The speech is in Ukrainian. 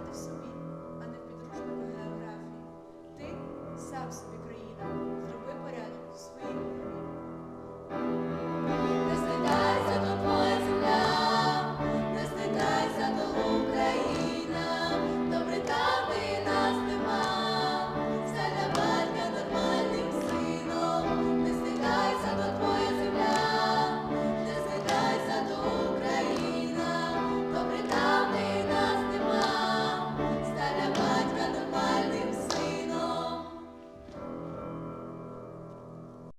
шукати в собі, а не в підручниках географії. Ти сам собі.